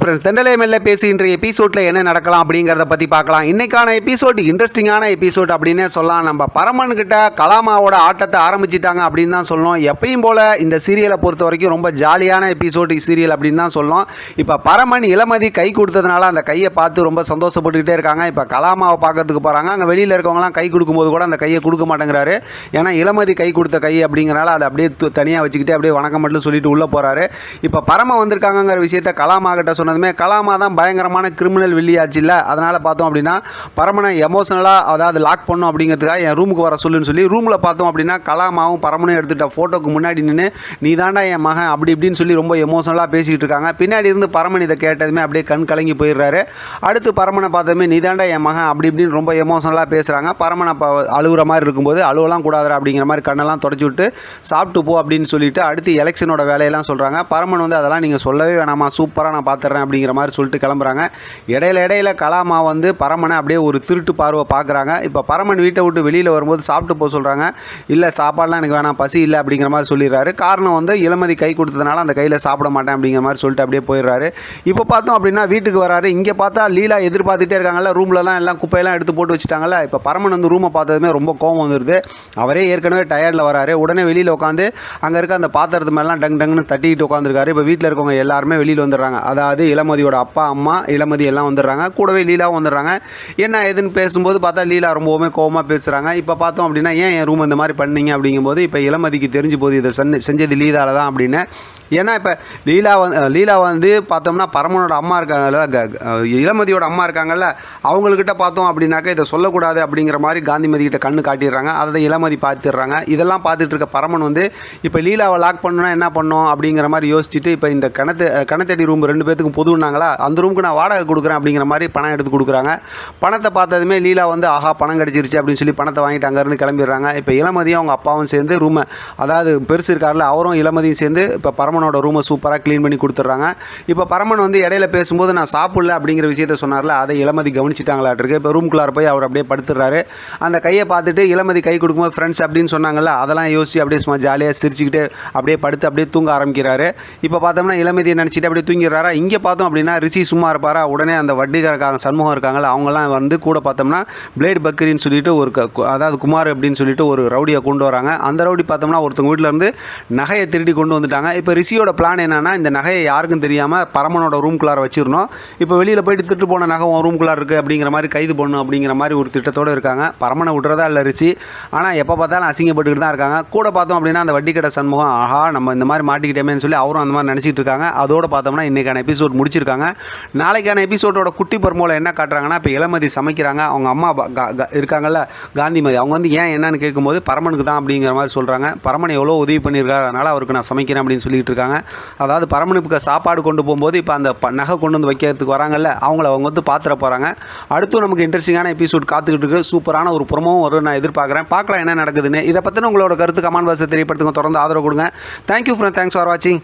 Friends தெண்டலை மெல்ல பேசி இன்றைய எபிசோட்ல என்ன நடக்கலாம் அப்படிங்கிறத பற்றி பார்க்கலாம். இன்னைக்கான எபிசோட் இன்ட்ரெஸ்டிங்கான எபிசோட் அப்படின்னே சொல்லலாம். நம்ம பரமன் கிட்ட கலாமாவோட ஆட்டத்தை ஆரம்பிச்சிட்டாங்க அப்படின்னு தான் சொல்லணும். எப்பயும் போல் இந்த சீரியலை பொறுத்த வரைக்கும் ரொம்ப ஜாலியான எபிசோட் சீரியல் அப்படின்னு தான் சொல்லணும். இப்போ பரமன் இளமதி கை கொடுத்ததுனால அந்த கையை பார்த்து ரொம்ப சந்தோஷப்பட்டுக்கிட்டே இருக்காங்க. இப்போ கலாமாவை பார்க்கறதுக்கு போகிறாங்க அங்கே வெளியில் இருக்கவங்களாம் கை கொடுக்கும்போது கூட அந்த கையை கொடுக்க மாட்டேங்கிறாரு. ஏன்னா இளமதி கை கொடுத்த கை அப்படிங்கிறனால அதை அப்படியே தனியாக வச்சுக்கிட்டு அப்படியே வணக்கம் மட்டும் சொல்லிட்டு உள்ளே போகிறாரு இப்போ பரம வந்திருக்காங்கங்கிற விஷயத்த கலாமா கிட்ட சொன்னதுமே கலாமா தான் பயங்கரமான கிரிமினல் வில்லியாச்சு இல்லை அதனால் பார்த்தோம் அப்படின்னா பரமனை எமோஷனலாக அதாவது லாக் பண்ணும் அப்படிங்கிறதுக்காக என் ரூமுக்கு வர சொல்லுன்னு சொல்லி ரூமில் பார்த்தோம் அப்படின்னா கலாமாவும் பரமனும் எடுத்துட்ட ஃபோட்டோக்கு முன்னாடி நின்று நீ தாண்டா என் மகன் அப்படி இப்படின்னு சொல்லி ரொம்ப எமோஷனலாக பேசிக்கிட்டு இருக்காங்க. பின்னாடி இருந்து பரமன் இதை கேட்டதுமே அப்படியே கண் கலங்கி போயிடுறாரு. அடுத்து பரமனை பார்த்ததுமே நீ தாண்டா என் மகன் அப்படி இப்படின்னு ரொம்ப எமோஷனலாக பேசுகிறாங்க பரமனை அப்போ அழுகுற மாதிரி இருக்கும்போது அழுவலாம் கூடாதுடா அப்படிங்கிற மாதிரி கண்ணெல்லாம் தொடச்சி விட்டு சாப்பிட்டு போ அப்படின்னு சொல்லிட்டு அடுத்து எலெக்ஷனோட வேலையெல்லாம் சொல்கிறாங்க பரமன் வந்து அதெல்லாம் நீங்கள் சொல்லவே வேணாமா சூப்பராக நான் பார்த்துறேன் பார்த்துட்றேன் அப்படிங்கிற மாதிரி சொல்லிட்டு கிளம்புறாங்க. இடையில இடையில கலாமா வந்து பரமனை அப்படியே ஒரு திருட்டு பார்வை பார்க்குறாங்க. இப்போ பரமன் வீட்டை விட்டு வெளியில் வரும்போது சாப்பிட்டு போக சொல்கிறாங்க இல்லை சாப்பாடுலாம் எனக்கு வேணாம் பசி இல்லை அப்படிங்கிற மாதிரி சொல்லிடுறாரு. காரணம் வந்து இளமதி கை கொடுத்ததுனால அந்த கையில் சாப்பிட மாட்டேன் அப்படிங்கிற மாதிரி சொல்லிட்டு அப்படியே போயிடுறாரு. இப்போ பார்த்தோம் அப்படின்னா வீட்டுக்கு வராரு. இங்கே பார்த்தா லீலா எதிர்பார்த்துட்டே இருக்காங்கல்ல. ரூம்லலாம் எல்லாம் குப்பையெல்லாம் எடுத்து போட்டு வச்சுட்டாங்கல்ல. இப்போ பரமன் வந்து ரூமை பார்த்ததுமே ரொம்ப கோவம் வந்துடுது அவரே ஏற்கனவே டயர்டில் வராரு. உடனே வெளியில் உட்காந்து அங்கே இருக்க அந்த பாத்திரத்து மேலாம் டங் டங்குன்னு தட்டிக்கிட்டு உட்காந்துருக்காரு இப்போ வீட்டில் இருக்கவங்க எல்லாருமே வெளியில் வந்துடுறாங்க. அதாவது இளமதியோட அப்பா அம்மா இளமதி எல்லாம் வந்துடுறாங்க. கூடவே லீலாவும் வந்துடுறாங்க. என்ன ஏதுன்னு பேசும்போது பார்த்தா லீலா ரொம்பவுமே கோவமாக பேசுகிறாங்க இப்போ பார்த்தோம் அப்படின்னா ஏன் என் ரூம் இந்த மாதிரி பண்ணீங்க? அப்படிங்கும்போது இப்போ இளமதிக்கு தெரிஞ்சு போகுது இதை செஞ்ச செஞ்சது லீலாவில் தான் அப்படின்னு. ஏன்னா இப்போ லீலா வந்து லீலா வந்து பார்த்தோம்னா பரமனோட அம்மா இருக்காங்கல்ல க- இளமதியோட அம்மா இருக்காங்கல்ல அவங்கக்கிட்ட பார்த்தோம் அப்படின்னாக்கா இதை சொல்லக்கூடாது அப்படிங்கிற மாதிரி காந்திமதி கிட்ட கண்ணு காட்டிடுறாங்க. அதை இளமதி பார்த்துடுறாங்க. இதெல்லாம் பார்த்துட்டு இருக்க பரமன் வந்து இப்போ லீலாவை லாக் பண்ணணும்னா என்ன பண்ணோம்? அப்படிங்கிற மாதிரி யோசிச்சுட்டு இப்போ இந்த கணத்து கணத்தடி ரூம் ரெண்டு பேத்துக்கும் பொதுன்னாங்களா அந்த ரூமுக்கு நான் வாடகை கொடுக்குறேன் அப்படிங்கிற மாதிரி பணம் எடுத்து கொடுக்குறாங்க. பணத்தை பார்த்ததுமே லீலா வந்து ஆஹா பணம் கிடச்சிருச்சு அப்படின்னு சொல்லி பணத்தை வாங்கிட்டு அங்கேருந்து கிளம்பிடுறாங்க. இப்போ இளமதியும் அவங்க அப்பாவும் சேர்ந்து ரூமை அதாவது பெருசு இருக்கார்ல அவரும் இளமதியும் சேர்ந்து இப்போ பரமனோட ரூமை சூப்பராக க்ளீன் பண்ணி கொடுத்துட்றாங்க. இப்போ பரமன் வந்து இடையில பேசும்போது நான் சாப்பிடல அப்படிங்கிற விஷயத்த சொன்னார்ல அதை இளமதி கவனிச்சிட்டாங்களாட்டிருக்கு இப்போ ரூம்குள்ளார போய் அவர் அப்படியே படுத்துடுறாரு. அந்த கையை பார்த்துட்டு இளமதி கை கொடுக்கும்போது ஃப்ரெண்ட்ஸ் அப்படின்னு சொன்னாங்கல்ல அதெல்லாம் யோசிச்சு அப்படியே சும்மா ஜாலியாக சிரிச்சுக்கிட்டு அப்படியே படுத்து அப்படியே தூங்க ஆரம்பிக்கிறாரு. இப்போ பார்த்தோம்னா இளமதியை நினச்சிட்டு அப்படியே தூங்கிடுறாரா? இங்கே பார்த்தோம் அப்படின்னா ரிஷி சும்மா இருப்பாரா? உடனே அந்த வட்டிக்காரக்காரங்க சண்முகம் இருக்காங்களா அவங்கெல்லாம் வந்து கூட பார்த்தோம்னா பிளேட் பக்கரின்னு சொல்லிட்டு ஒரு க- அதாவது குமார் அப்படின்னு சொல்லிட்டு ஒரு ரவுடியை கொண்டு வராங்க. அந்த ரவுடி பார்த்தோம்னா ஒருத்தவங்க வீட்டிலேருந்து நகையை திருடி கொண்டு வந்துட்டாங்க. இப்போ ரிஷியோட பிளான் என்னன்னா இந்த நகையை யாருக்கும் தெரியாமல் பரமனோட ரூம்குள்ளார வச்சிடணும் இப்போ வெளியில் போயிட்டு திட்டு போன நகை உன் ரூம்குள்ளார இருக்குது அப்படிங்கிற மாதிரி கைது பண்ணும் அப்படிங்கிற மாதிரி ஒரு திட்டத்தோடு இருக்காங்க. பரமனை விட்றதா இல்லை ரிஷி. ஆனால் எப்போ பார்த்தாலும் அசிங்கப்பட்டுக்கிட்டு தான் இருக்காங்க. கூட பார்த்தோம் அப்படின்னா அந்த வட்டிக்கடை சண்முகம் ஆஹா நம்ம இந்த மாதிரி மாட்டிக்கிட்டேமேன்னு சொல்லி அவரும் அந்த மாதிரி நினச்சிட்டு இருக்காங்க. அதோட பார்த்தோம்னா இன்றைக்கான எபிசோட் முடிச்சிருக்காங்க. நாளைக்கான எபிசோடோட குட்டி பர்மோவில் என்ன காட்டுறாங்கன்னா இப்போ இளமதி சமைக்கிறாங்க. அவங்க அம்மா இருக்காங்கல்ல காந்திமதி. அவங்க வந்து ஏன் என்னன்னு கேட்கும்போது பரமனுக்கு தான் அப்படிங்கிற மாதிரி சொல்கிறாங்க பரமன் எவ்வளோ உதவி பண்ணியிருக்காரு அதனால் அவருக்கு நான் சமைக்கிறேன் அப்படின்னு சொல்லிட்டு இருக்காங்க. அதாவது பரமனுக்கு சாப்பாடு கொண்டு போகும்போது இப்போ அந்த நகை கொண்டு வந்து வைக்கிறதுக்கு வராங்கல்ல அவங்கள அவங்க வந்து பாத்திர போகிறாங்க அடுத்தும் நமக்கு இன்ட்ரெஸ்டிங்கான எபிசோட் காத்துக்கிட்டு இருக்கு. சூப்பரான ஒரு புறமும் வரும் நான் எதிர்பார்க்குறேன். பார்க்கலாம் என்ன நடக்குதுன்னு. இதை பற்றின உங்களோட கருத்து கமான் பாக்ஸை தெரியப்படுத்துங்க. தொடர்ந்து ஆதரவு கொடுங்க. தேங்க்யூ ஃப்ரெண்ட் தேங்க்ஸ் ஃபார் வாட்சிங்